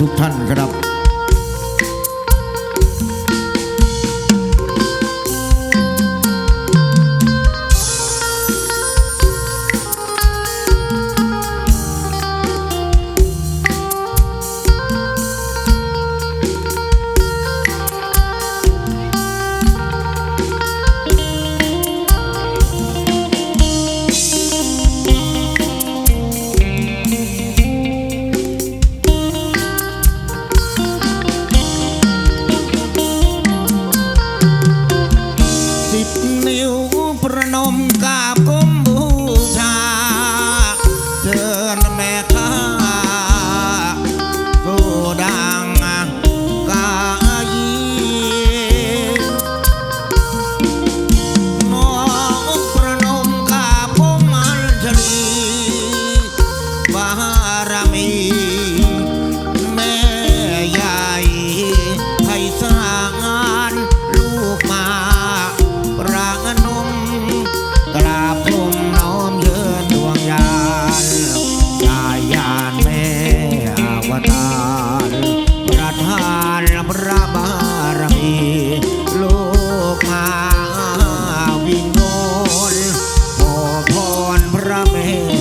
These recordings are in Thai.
ทุกท่านครับ នាវប្រណមកាប man.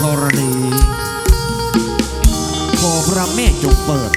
ธรณี ขอพระแม่จงเปิด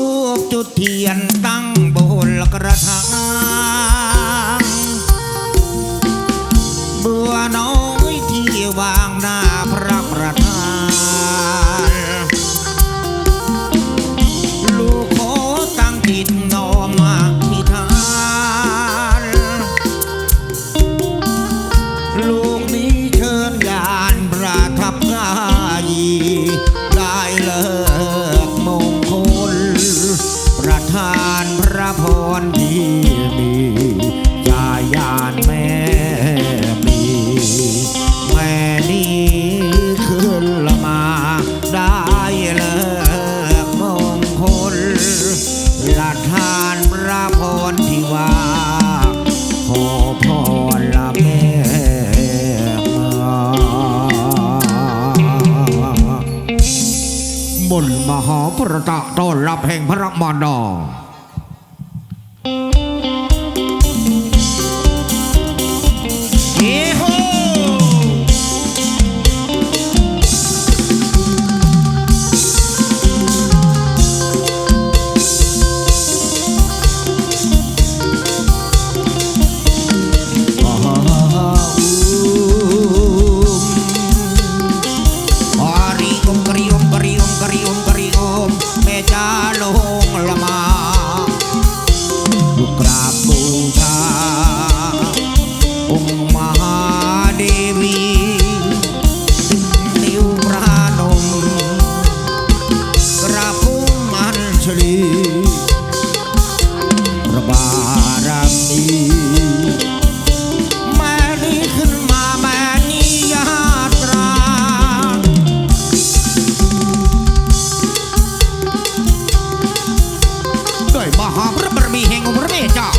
ูปจุดเทียนตั้งบนกระถาง ตะต้อนรับแห่งพระมารดา ยมหาพระบารมีแห่งองค์พระเจ้า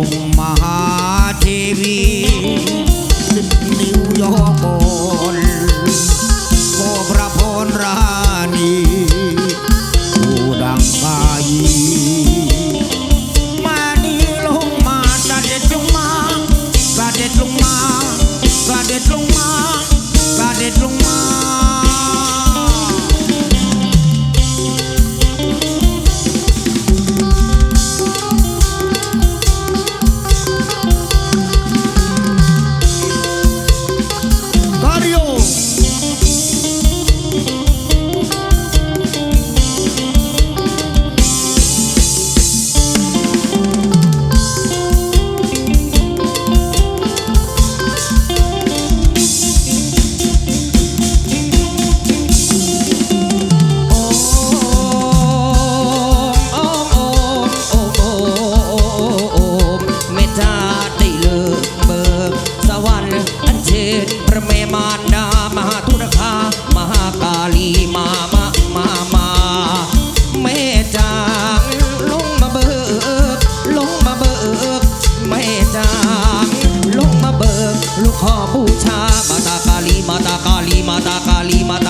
อง ตา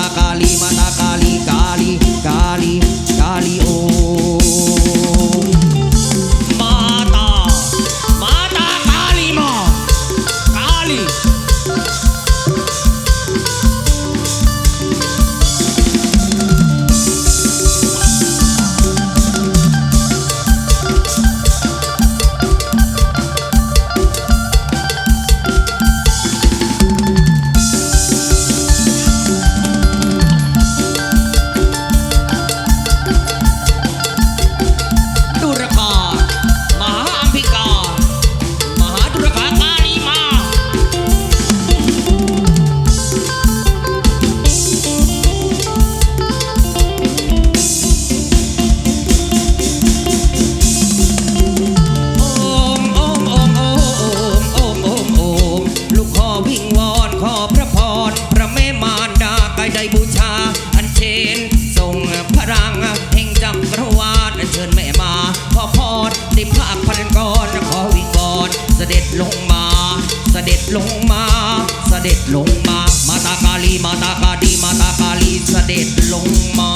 อพรได้ภาคพันกรขอวิงวอนเสด็จลงมา เสด็จลงมา เสด็จลงมา มาตากาลีมาตากาลีมาตากาลีเสด็จลงมา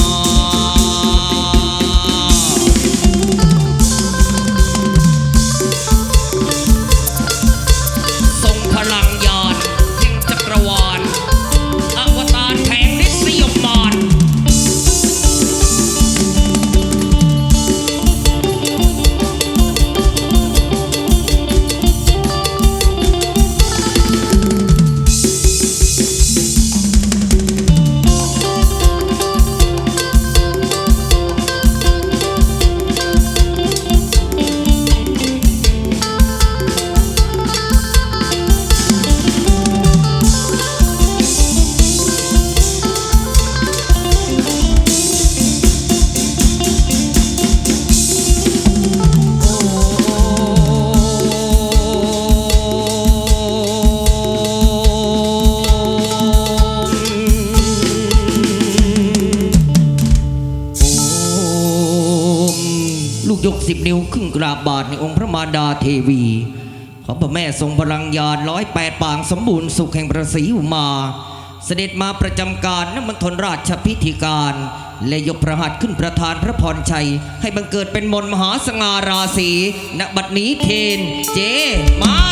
ยกสิบนิ้วขึ้นกราบบาทในองค์พระมารดาเทวี ขอพระแม่ทรงพลังยานร้อยแปดปางสมบูรณ์สุขแห่งประสีอุมา เสด็จมาประจำการณมณฑลราชพิธีการ และยกพระหัตถ์ขึ้นประธานพระพรชัย ให้บังเกิดเป็นมนต์มหาสง่าราศีณบัดนี้เทนเจมา